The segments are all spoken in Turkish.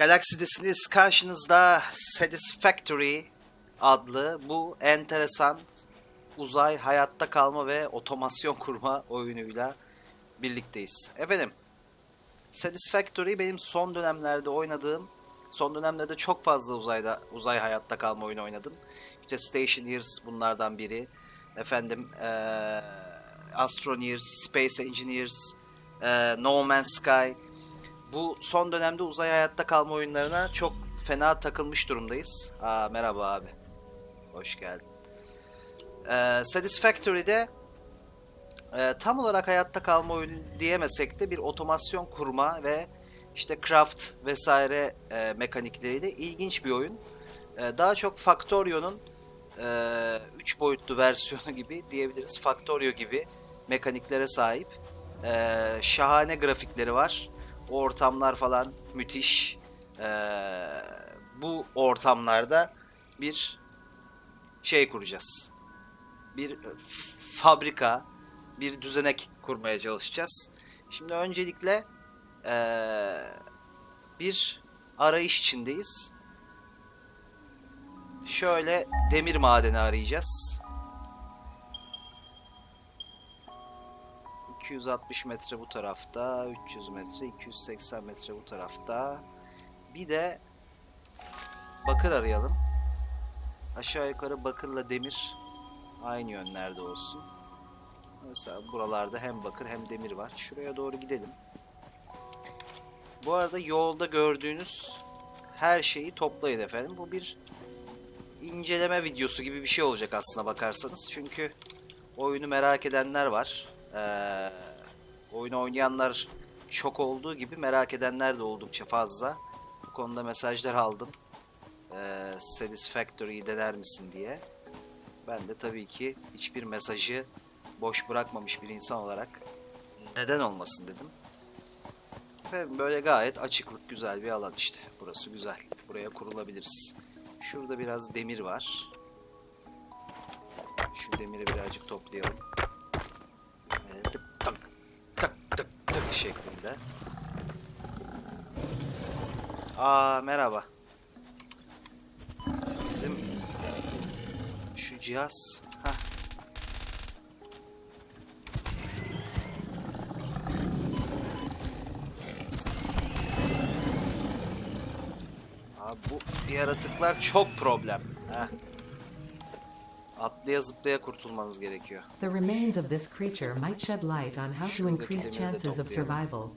Galaxidesiniz karşınızda Satisfactory adlı bu enteresan uzay hayatta kalma ve otomasyon kurma oyunuyla birlikteyiz. Efendim Satisfactory benim son dönemlerde oynadığım, son dönemlerde çok fazla uzayda uzay hayatta kalma oyunu oynadım. İşte Stationeers bunlardan biri. Efendim eee Astroneers, Space Engineers, eee No Man's Sky. Bu son dönemde uzay hayatta kalma oyunlarına çok fena takılmış durumdayız. Aa, merhaba abi. Hoş geldin. Ee, Satisfactory'de e, tam olarak hayatta kalma oyunu diyemesek de bir otomasyon kurma ve işte craft vesaire e, mekanikleriyle ilginç bir oyun. E, daha çok Factorio'nun 3 boyutlu versiyonu gibi diyebiliriz. Factorio gibi mekaniklere sahip. E, şahane grafikleri var. O ortamlar falan müthiş. E, bu ortamlarda bir şey kuracağız. Bir fabrika, bir düzenek kurmaya çalışacağız. Şimdi öncelikle eee, bir arayış içindeyiz. Şöyle demir madeni arayacağız. 260 metre bu tarafta, 300 metre, 280 metre bu tarafta. Bir de bakır arayalım. Aşağı yukarı bakırla demir aynı yönlerde olsun. Mesela buralarda hem bakır hem demir var. Şuraya doğru gidelim. Bu arada yolda gördüğünüz her şeyi toplayın efendim. Bu bir inceleme videosu gibi bir şey olacak aslına bakarsanız. Çünkü oyunu merak edenler var. Ee, oyunu oynayanlar çok olduğu gibi merak edenler de oldukça fazla. Bu konuda mesajlar aldım e, Satisfactory'yi dener misin diye. Ben de tabii ki hiçbir mesajı boş bırakmamış bir insan olarak neden olmasın dedim. Ve böyle gayet açıklık güzel bir alan işte. Burası güzel. Buraya kurulabiliriz. Şurada biraz demir var. Şu demiri birazcık toplayalım. Tık tak tak tak tak şeklinde. Aa merhaba. Bizim şu cihaz ha Abi bu yaratıklar çok problem. Heh. Atlaya zıplaya kurtulmanız gerekiyor. The remains of this creature might shed light on how to increase chances of survival.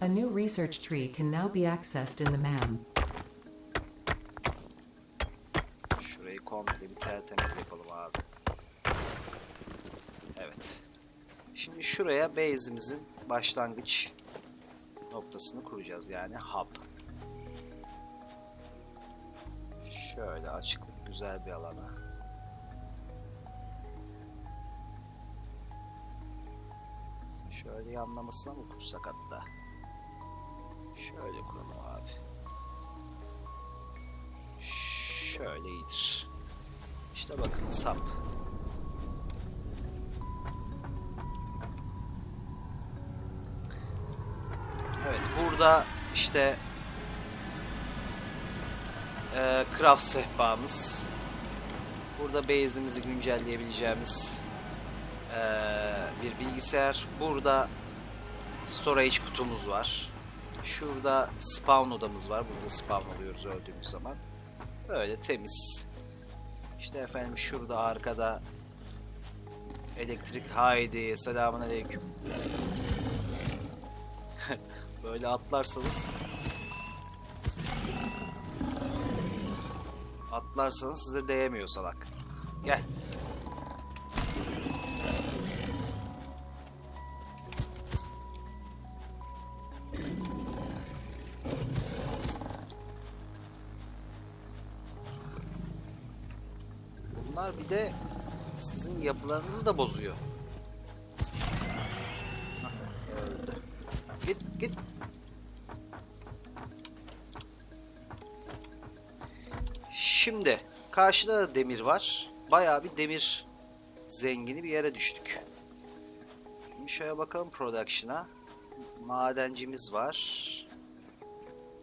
A new research tree can now be accessed in the MAM. Şurayı komple bir tertemiz yapalım abi. Evet. Şimdi şuraya base'imizin başlangıç noktasını kuracağız yani hub. Şöyle açıklık güzel bir alana. Şöyle yanlamasına mı kursak hatta? Şöyle kuralım abi. Şöyle iyidir. İşte bakın sap. Evet burada işte eee craft sehpamız. Burada base'imizi güncelleyebileceğimiz eee, bir bilgisayar. Burada storage kutumuz var. Şurada spawn odamız var. Burada spawn oluyoruz öldüğümüz zaman. Böyle temiz. İşte efendim şurada arkada elektrik haydi selamun aleyküm. Böyle atlarsanız atlarsanız size değemiyor salak. Gel. Bunlar bir de sizin yapılarınızı da bozuyor. Git git. Şimdi karşıda da demir var. Bayağı bir demir zengini bir yere düştük. Şimdi şöyle bakalım production'a. Madencimiz var.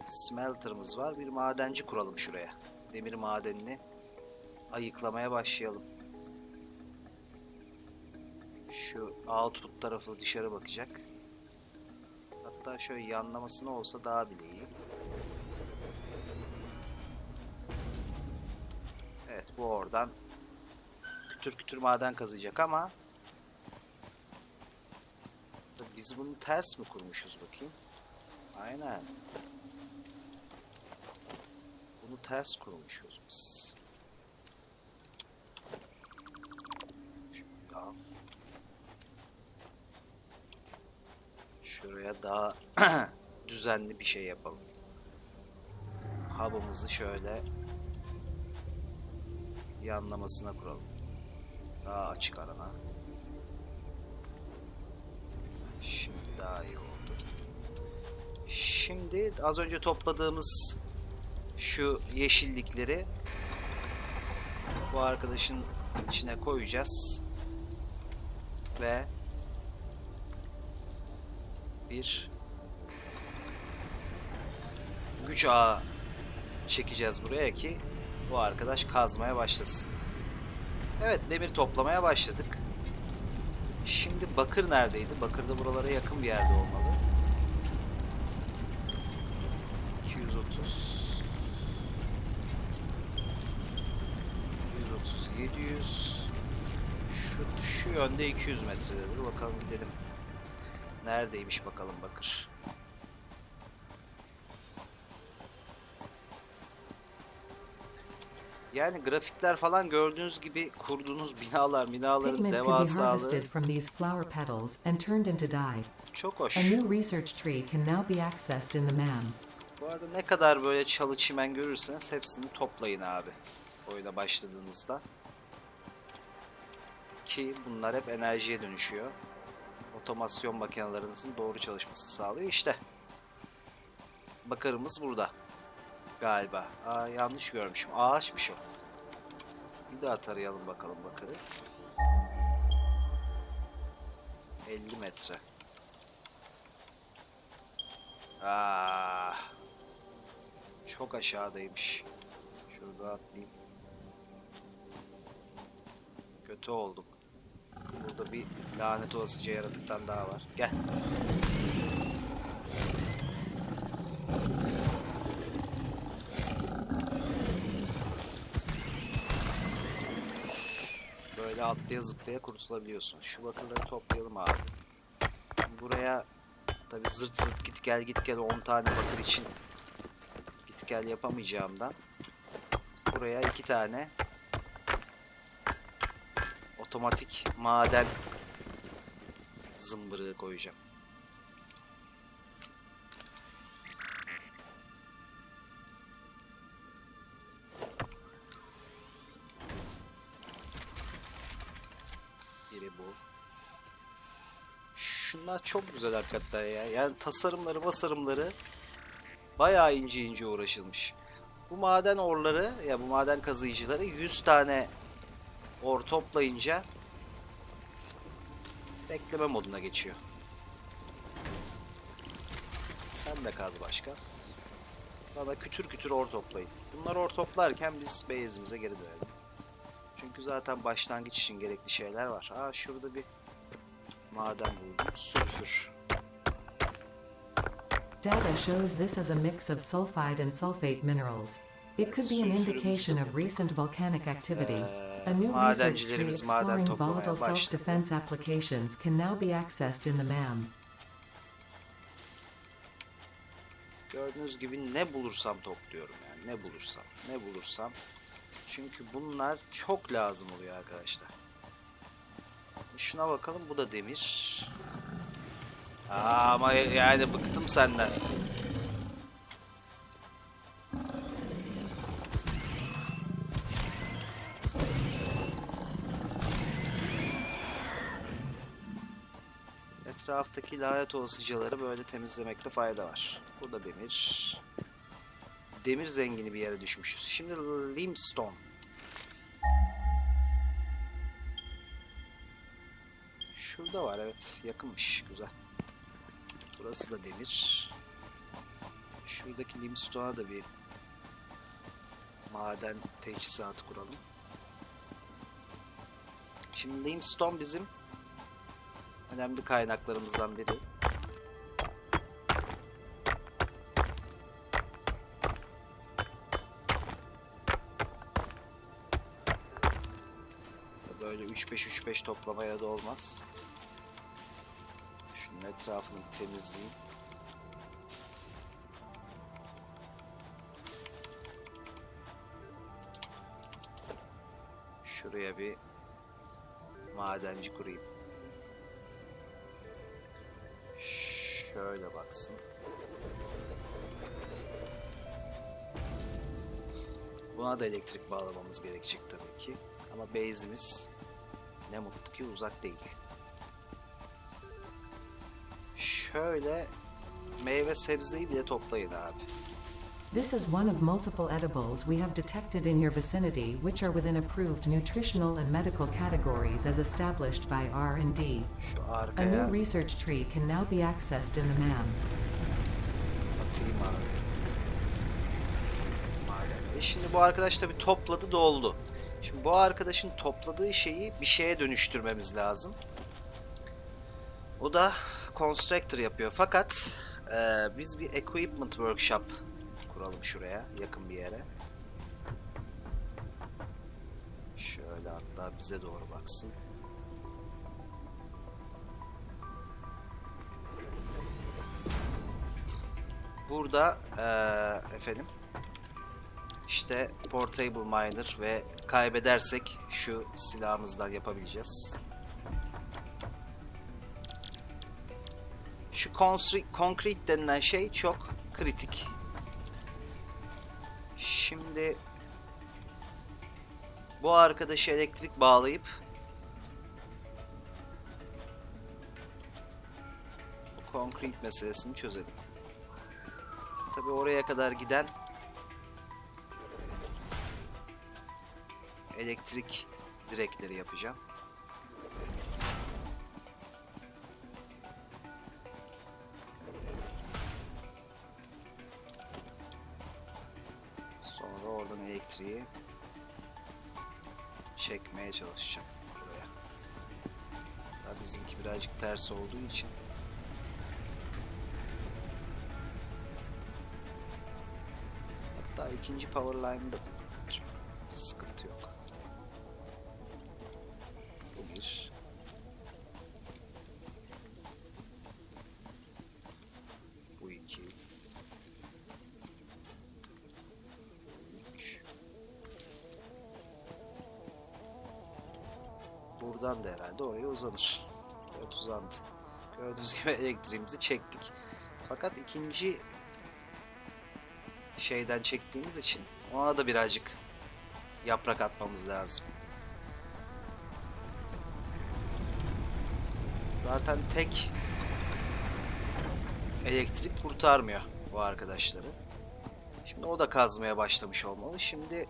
Smelter'ımız var. Bir madenci kuralım şuraya. Demir madenini ayıklamaya başlayalım. Şu output tarafı dışarı bakacak. Hatta şöyle yanlamasına olsa daha bile iyi. Evet bu oradan kütür kütür maden kazıyacak ama biz bunu ters mi kurmuşuz bakayım? Aynen. Bunu ters kurmuşuz biz. Şöyle al. Şuraya daha düzenli bir şey yapalım. Hub'ımızı şöyle yanlamasına kuralım. Daha açık arana. Şimdi daha iyi oldu. Şimdi az önce topladığımız şu yeşillikleri bu arkadaşın içine koyacağız. Ve bir güç ağı çekeceğiz buraya ki bu arkadaş kazmaya başlasın. Evet demir toplamaya başladık. Şimdi bakır neredeydi? Bakır da buralara yakın bir yerde olmalı. 230 130 700 şu, şu yönde 200 metredir. Bakalım gidelim. Neredeymiş bakalım bakır. Yani grafikler falan gördüğünüz gibi kurduğunuz binalar, binaların devasalığı çok hoş. Bu arada ne kadar böyle çalı çimen görürseniz hepsini toplayın abi. Oyuna başladığınızda. Ki bunlar hep enerjiye dönüşüyor. Otomasyon makinelerinizin doğru çalışması sağlıyor. İşte. Bakarımız burada. Galiba. Aa, yanlış görmüşüm. Ağaçmış o. Bir daha tarayalım bakalım bakarı. 50 metre. Ah. Çok aşağıdaymış. Şurada atlayayım. Kötü oldum. Burada bir lanet olasıca yaratıktan daha var. Gel. Böyle atlaya zıplaya kurtulabiliyorsun. Şu bakırları toplayalım abi. Buraya tabi zırt zırt git gel git gel 10 tane bakır için git gel yapamayacağımdan buraya iki tane otomatik maden zımbırığı koyacağım. Biri bu. Şunlar çok güzel hakikaten ya. Yani tasarımları masarımları bayağı ince ince uğraşılmış. Bu maden orları ya bu maden kazıyıcıları 100 tane or toplayınca bekleme moduna geçiyor. Sen de kaz başka. Bana kütür kütür or toplayın. Bunlar or toplarken biz base'imize geri dönelim. Çünkü zaten başlangıç için gerekli şeyler var. Aa şurada bir maden buldum. Sülfür. Data shows this as a mix of sulfide and sulfate minerals. It could be an indication of recent volcanic activity. A new research tree exploring volatile self-defense applications can now be accessed in the MAM. Gördüğünüz gibi ne bulursam topluyorum yani ne bulursam ne bulursam. Çünkü bunlar çok lazım oluyor arkadaşlar. Şuna bakalım bu da demir. Aa, ama yani bıktım senden. Etraftaki lanet olasıcaları böyle temizlemekte fayda var. Bu da demir. Demir zengini bir yere düşmüşüz. Şimdi limestone. Şurada var evet. Yakınmış. Güzel. Burası da demir. Şuradaki limstone'a da bir maden teçhizatı kuralım. Şimdi limstone bizim önemli kaynaklarımızdan biri. Böyle 3-5-3-5 toplamaya da olmaz. Şunun etrafını temizleyeyim. Şuraya bir madenci kurayım. Şöyle baksın. Buna da elektrik bağlamamız gerekecek tabii ki. Ama base'imiz ne mutlu ki uzak değil. Şöyle meyve sebzeyi bile toplayın abi. This is one of multiple edibles we have detected in your vicinity which are within approved nutritional and medical categories as established by R&D. A new research tree can now be accessed in the MAM. atayım abi. Maden. E şimdi bu arkadaş tabi topladı doldu. Şimdi bu arkadaşın topladığı şeyi bir şeye dönüştürmemiz lazım. O da Constructor yapıyor. Fakat e, biz bir Equipment Workshop kuralım şuraya yakın bir yere. Şöyle hatta bize doğru baksın. Burada eee, efendim işte Portable Miner ve kaybedersek şu silahımızdan yapabileceğiz. Şu concrete denilen şey çok kritik. Şimdi bu arkadaşı elektrik bağlayıp concrete meselesini çözelim. Tabi oraya kadar giden elektrik direkleri yapacağım. Ters olduğu için Hatta ikinci power line'da sıkıntı yok. Bu bir. Bu iki. Üç. Buradan da herhalde oraya uzanır. Uzandı. Gördüğünüz gibi elektriğimizi çektik. Fakat ikinci şeyden çektiğimiz için ona da birazcık yaprak atmamız lazım. Zaten tek elektrik kurtarmıyor bu arkadaşları. Şimdi o da kazmaya başlamış olmalı. Şimdi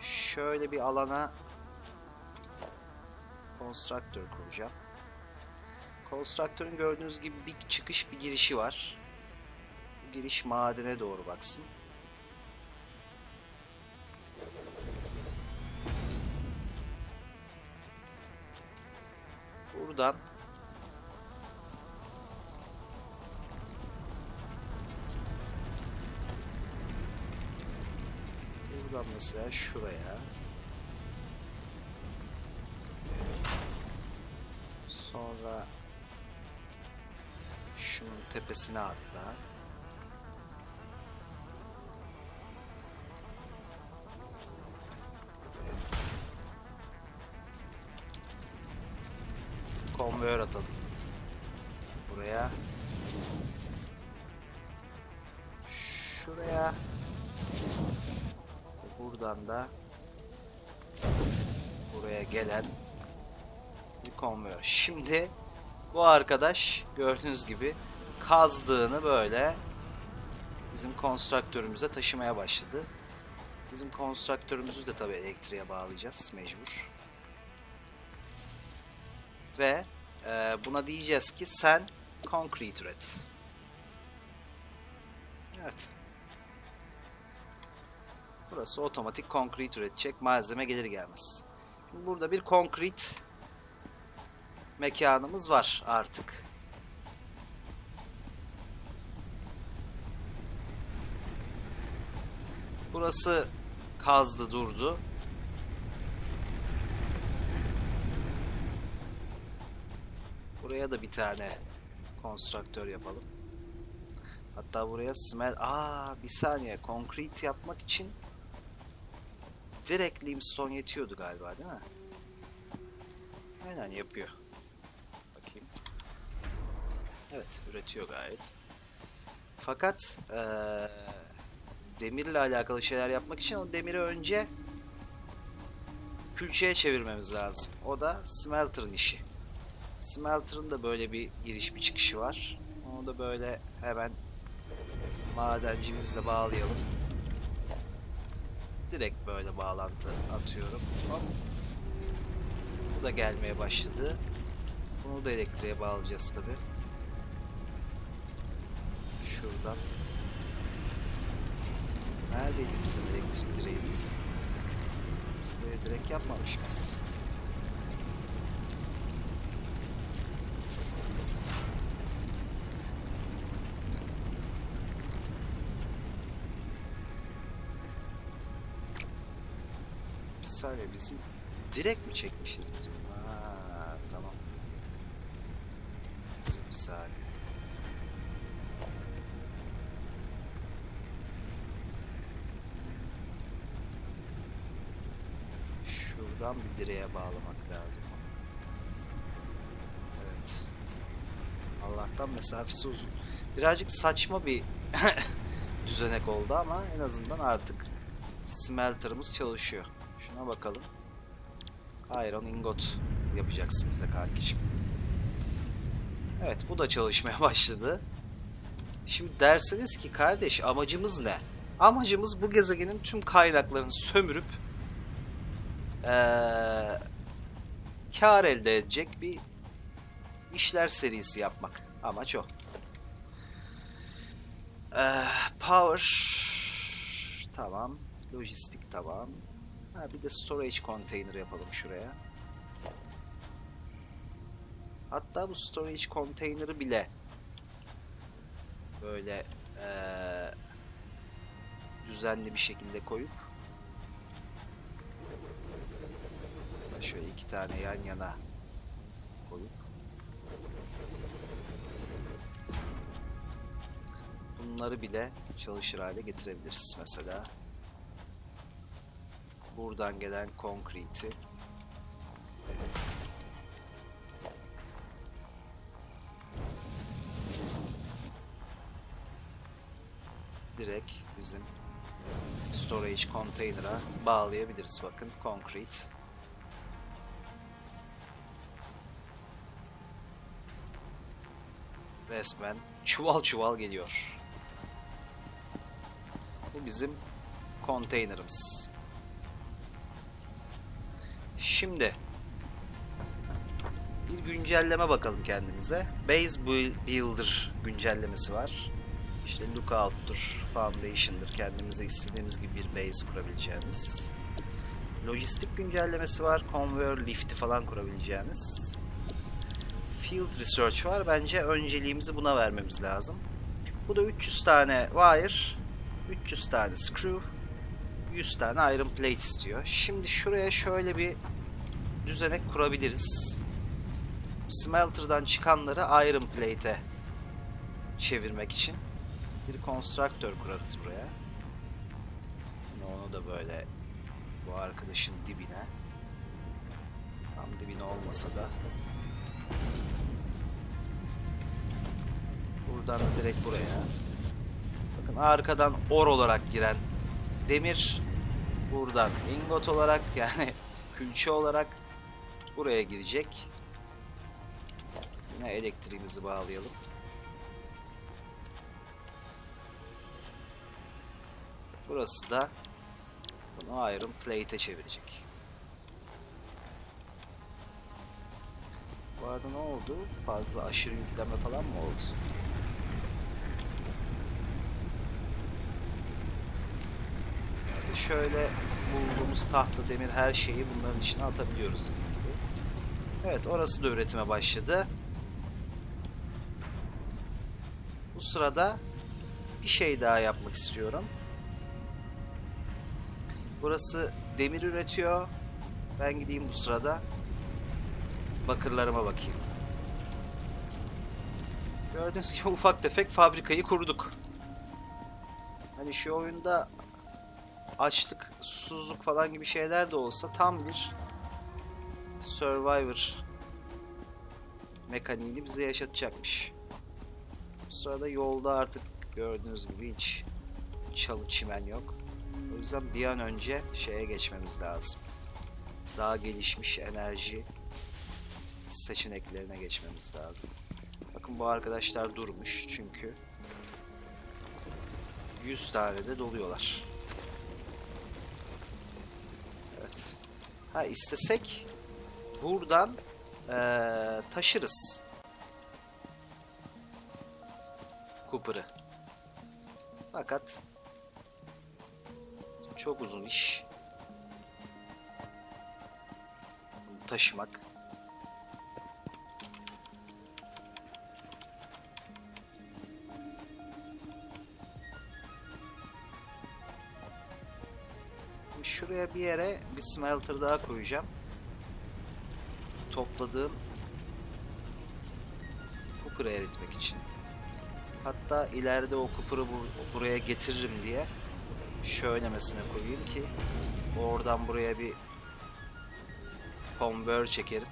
şöyle bir alana konstruktör kuracağım. Konstruktörün gördüğünüz gibi bir çıkış bir girişi var. Giriş madene doğru baksın. Buradan Buradan mesela şuraya Sonra şunun tepesine hatta Şimdi bu arkadaş gördüğünüz gibi kazdığını böyle bizim konstruktörümüze taşımaya başladı. Bizim konstruktörümüzü de tabii elektriğe bağlayacağız mecbur. Ve e, buna diyeceğiz ki sen concrete üret. Evet. Burası otomatik konkrit üretecek malzeme gelir gelmez. Şimdi burada bir konkrit mekanımız var artık. Burası kazdı durdu. Buraya da bir tane konstruktör yapalım. Hatta buraya smel... Aa bir saniye. Concrete yapmak için direkt limestone yetiyordu galiba değil mi? Aynen yapıyor. Evet üretiyor gayet. Fakat eee demirle alakalı şeyler yapmak için o demiri önce külçeye çevirmemiz lazım. O da smelter'ın işi. Smelter'ın da böyle bir giriş bir çıkışı var. Onu da böyle hemen madencimizle bağlayalım. Direkt böyle bağlantı atıyorum. Hop. Bu da gelmeye başladı. Bunu da elektriğe bağlayacağız tabi. Şuradan. Neredeydi bizim elektrik direğimiz? Buraya direkt yapmamış mıyız? Bir saniye bizim direkt mi çekmişiz biz bunu? Ha, tamam. Bir saniye. Şuradan bir direğe bağlamak lazım. Evet. Allah'tan mesafesi uzun. Birazcık saçma bir düzenek oldu ama en azından artık smelter'ımız çalışıyor. Şuna bakalım. Iron ingot yapacaksın bize kardeşim. Evet bu da çalışmaya başladı. Şimdi derseniz ki kardeş amacımız ne? Amacımız bu gezegenin tüm kaynaklarını sömürüp eee kar elde edecek bir işler serisi yapmak. Amaç o. Eee, power tamam. Lojistik tamam. Ha, bir de storage container yapalım şuraya. Hatta bu storage container'ı bile böyle eee, düzenli bir şekilde koyup şöyle iki tane yan yana koyup bunları bile çalışır hale getirebiliriz mesela. Buradan gelen konkriti direkt bizim storage container'a bağlayabiliriz. Bakın concrete. Resmen çuval çuval geliyor. Bu bizim konteynerimiz. Şimdi bir güncelleme bakalım kendimize. Base Builder güncellemesi var. İşte Lookout'tur, Foundation'dır. Kendimize istediğimiz gibi bir base kurabileceğiniz. Lojistik güncellemesi var. Conveyor Lift'i falan kurabileceğiniz. Field Research var. Bence önceliğimizi buna vermemiz lazım. Bu da 300 tane wire, 300 tane screw, 100 tane iron plate istiyor. Şimdi şuraya şöyle bir düzenek kurabiliriz. Smelter'dan çıkanları iron plate'e çevirmek için bir konstruktör kurarız buraya. Yine onu da böyle bu arkadaşın dibine tam dibine olmasa da buradan da direkt buraya bakın arkadan or olarak giren demir buradan ingot olarak yani külçe olarak buraya girecek. Yine elektriğimizi bağlayalım. Burası da bunu iron plate'e çevirecek. Bu arada ne oldu? Fazla aşırı yükleme falan mı oldu? Şöyle bulduğumuz tahta, demir her şeyi bunların içine atabiliyoruz. Evet orası da üretime başladı. Bu sırada bir şey daha yapmak istiyorum. Burası demir üretiyor. Ben gideyim bu sırada bakırlarıma bakayım. Gördüğünüz gibi ufak tefek fabrikayı kurduk. Hani şu oyunda açlık, susuzluk falan gibi şeyler de olsa tam bir Survivor mekaniğini bize yaşatacakmış. Bu sırada yolda artık gördüğünüz gibi hiç çalı çimen yok. O yüzden bir an önce şeye geçmemiz lazım. Daha gelişmiş enerji seçeneklerine geçmemiz lazım. Bakın bu arkadaşlar durmuş çünkü 100 tane de doluyorlar. Ha istesek buradan eee, taşırız. Cooper'ı. Fakat çok uzun iş. Taşımak. Şuraya bir yere bir smelter daha koyacağım. Topladığım Cooper'ı eritmek için. Hatta ileride o Cooper'ı bu- buraya getiririm diye şöylemesine koyayım ki oradan buraya bir convert çekerim.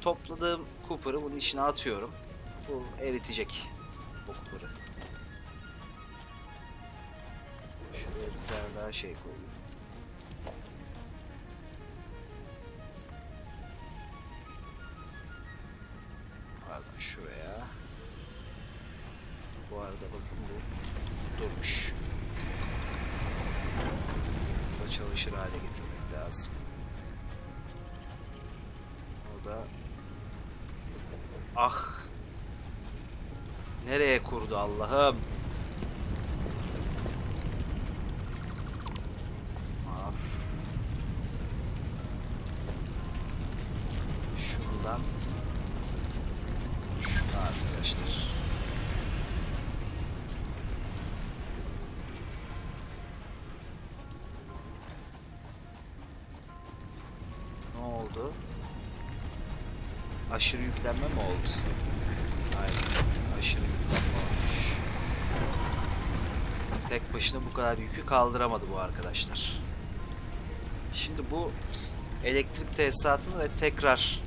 Topladığım Cooper'ı bunun içine atıyorum. Bu eritecek daha şey koyayım. Pardon şuraya. Bu arada bakın bu durmuş. Bu çalışır hale getirmek lazım. O da Ah! Nereye kurdu Allah'ım? Yüklenme mi oldu? Aynen. Aşırı yüklenme olmuş. Tek başına bu kadar yükü kaldıramadı bu arkadaşlar. Şimdi bu elektrik tesisatını ve tekrar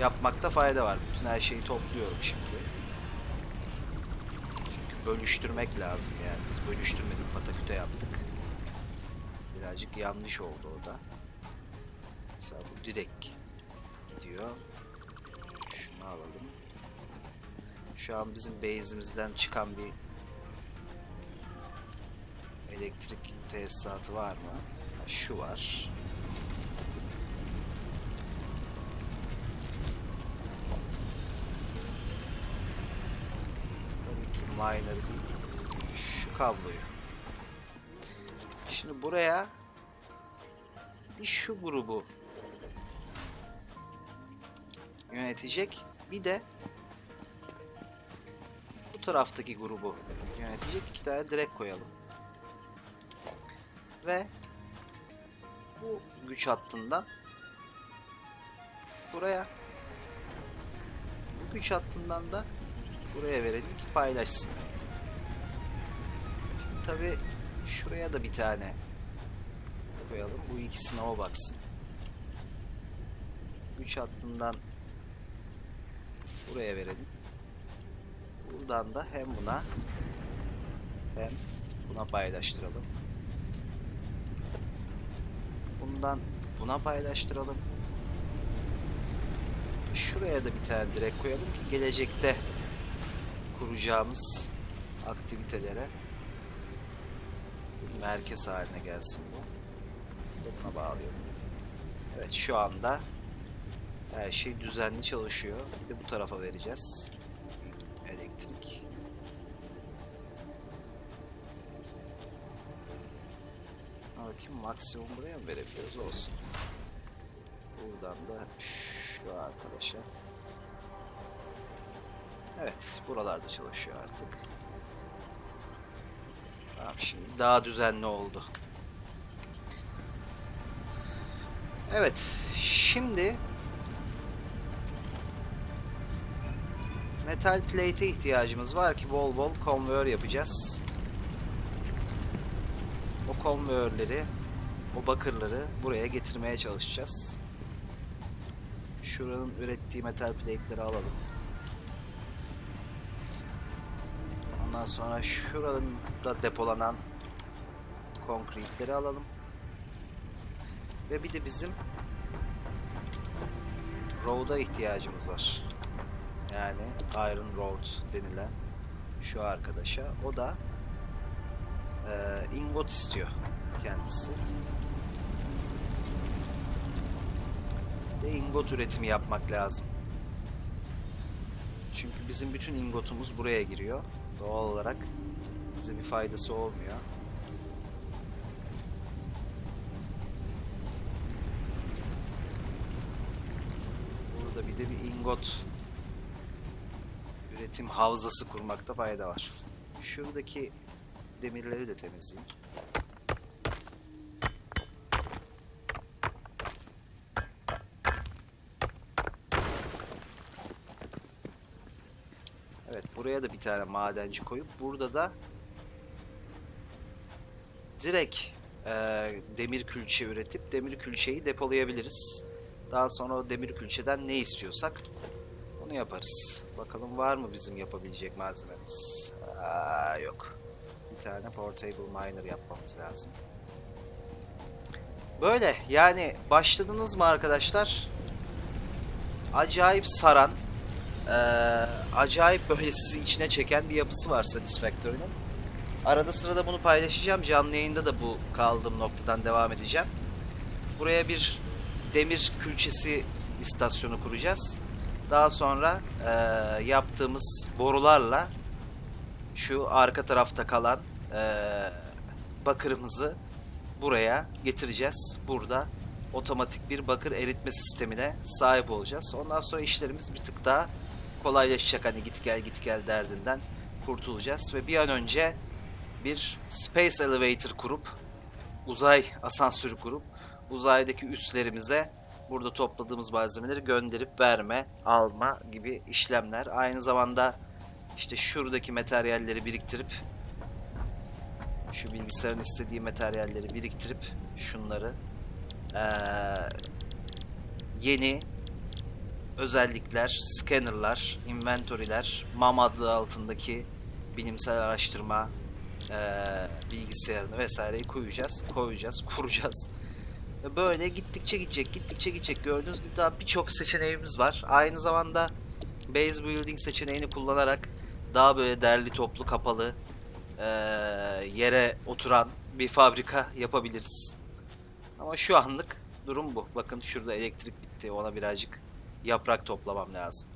yapmakta fayda var. Bütün her şeyi topluyorum şimdi. Çünkü bölüştürmek lazım yani. Biz bölüştürmedik, pataküte yaptık. Birazcık yanlış oldu o da. Mesela bu direkt gidiyor. Şunu alalım. Şu an bizim base'imizden çıkan bir elektrik tesisatı var mı? Ha, Şu var. Tabii ki miner. Şu kabloyu. Şimdi buraya bir şu grubu yönetecek. Bir de bu taraftaki grubu yönetecek iki tane direkt koyalım. Ve bu güç hattından buraya bu güç hattından da buraya verelim ki paylaşsın. Tabi şuraya da bir tane koyalım. Bu ikisine o baksın. Güç hattından buraya verelim. Buradan da hem buna hem buna paylaştıralım. Bundan buna paylaştıralım. Şuraya da bir tane direkt koyalım ki gelecekte kuracağımız aktivitelere merkez haline gelsin bu. Buna bağlıyorum. Evet şu anda her şey düzenli çalışıyor. Bir de bu tarafa vereceğiz. Elektrik. Bakayım maksimum buraya mı verebiliyoruz? Olsun. Buradan da şu arkadaşa. Evet, buralarda çalışıyor artık. Tamam şimdi daha düzenli oldu. Evet, şimdi metal plate'e ihtiyacımız var ki bol bol konveyör yapacağız. O konveyörleri, o bakırları buraya getirmeye çalışacağız. Şuranın ürettiği metal plate'leri alalım. Ondan sonra şuranın da depolanan konkritleri alalım. Ve bir de bizim road'a ihtiyacımız var. Yani Iron Road denilen şu arkadaşa. O da e, ingot istiyor kendisi. De ingot üretimi yapmak lazım. Çünkü bizim bütün ingotumuz buraya giriyor. Doğal olarak bize bir faydası olmuyor. Burada bir de bir ingot üretim havzası kurmakta fayda var. Şuradaki demirleri de temizleyeyim. Evet buraya da bir tane madenci koyup burada da direkt e, demir külçe üretip demir külçeyi depolayabiliriz. Daha sonra o demir külçeden ne istiyorsak onu yaparız. Bakalım var mı bizim yapabilecek malzememiz? Aa, yok. Bir tane portable miner yapmamız lazım. Böyle yani başladınız mı arkadaşlar? Acayip saran, eee, acayip böyle sizi içine çeken bir yapısı var Satisfactory'nin. Arada sırada bunu paylaşacağım. Canlı yayında da bu kaldığım noktadan devam edeceğim. Buraya bir demir külçesi istasyonu kuracağız. Daha sonra eee, yaptığımız borularla şu arka tarafta kalan eee, bakırımızı buraya getireceğiz. Burada otomatik bir bakır eritme sistemine sahip olacağız. Ondan sonra işlerimiz bir tık daha kolaylaşacak. Hani git gel git gel derdinden kurtulacağız ve bir an önce bir space elevator kurup uzay asansörü kurup uzaydaki üslerimize burada topladığımız malzemeleri gönderip verme, alma gibi işlemler. Aynı zamanda işte şuradaki materyalleri biriktirip şu bilgisayarın istediği materyalleri biriktirip şunları eee, yeni özellikler, scannerlar, inventory'ler, MAM adı altındaki bilimsel araştırma eee bilgisayarını vesaireyi koyacağız, koyacağız, kuracağız. Ve böyle gittikçe gidecek, gittikçe gidecek. Gördüğünüz gibi daha birçok seçeneğimiz var. Aynı zamanda base building seçeneğini kullanarak daha böyle derli toplu kapalı eee, yere oturan bir fabrika yapabiliriz. Ama şu anlık durum bu. Bakın şurada elektrik bitti. Ona birazcık yaprak toplamam lazım.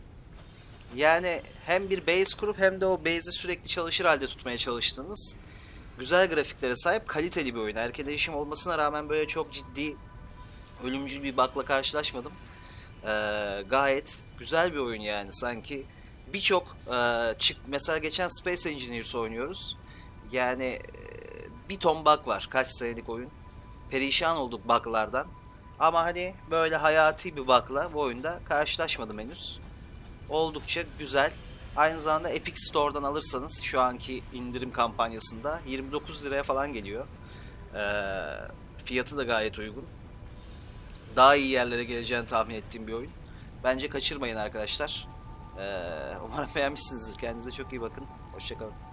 Yani hem bir base kurup hem de o base'i sürekli çalışır halde tutmaya çalıştığınız güzel grafiklere sahip kaliteli bir oyun. Erken erişim olmasına rağmen böyle çok ciddi ölümcül bir bug'la karşılaşmadım. Ee, gayet güzel bir oyun yani sanki birçok e, çık mesela geçen Space Engineers oynuyoruz. Yani e, bir ton bug var kaç senelik oyun. Perişan olduk bug'lardan. Ama hani böyle hayati bir bug'la bu oyunda karşılaşmadım henüz. Oldukça güzel. Aynı zamanda Epic Store'dan alırsanız şu anki indirim kampanyasında 29 liraya falan geliyor. Ee, fiyatı da gayet uygun. Daha iyi yerlere geleceğini tahmin ettiğim bir oyun. Bence kaçırmayın arkadaşlar. Ee, umarım beğenmişsinizdir. Kendinize çok iyi bakın. Hoşçakalın.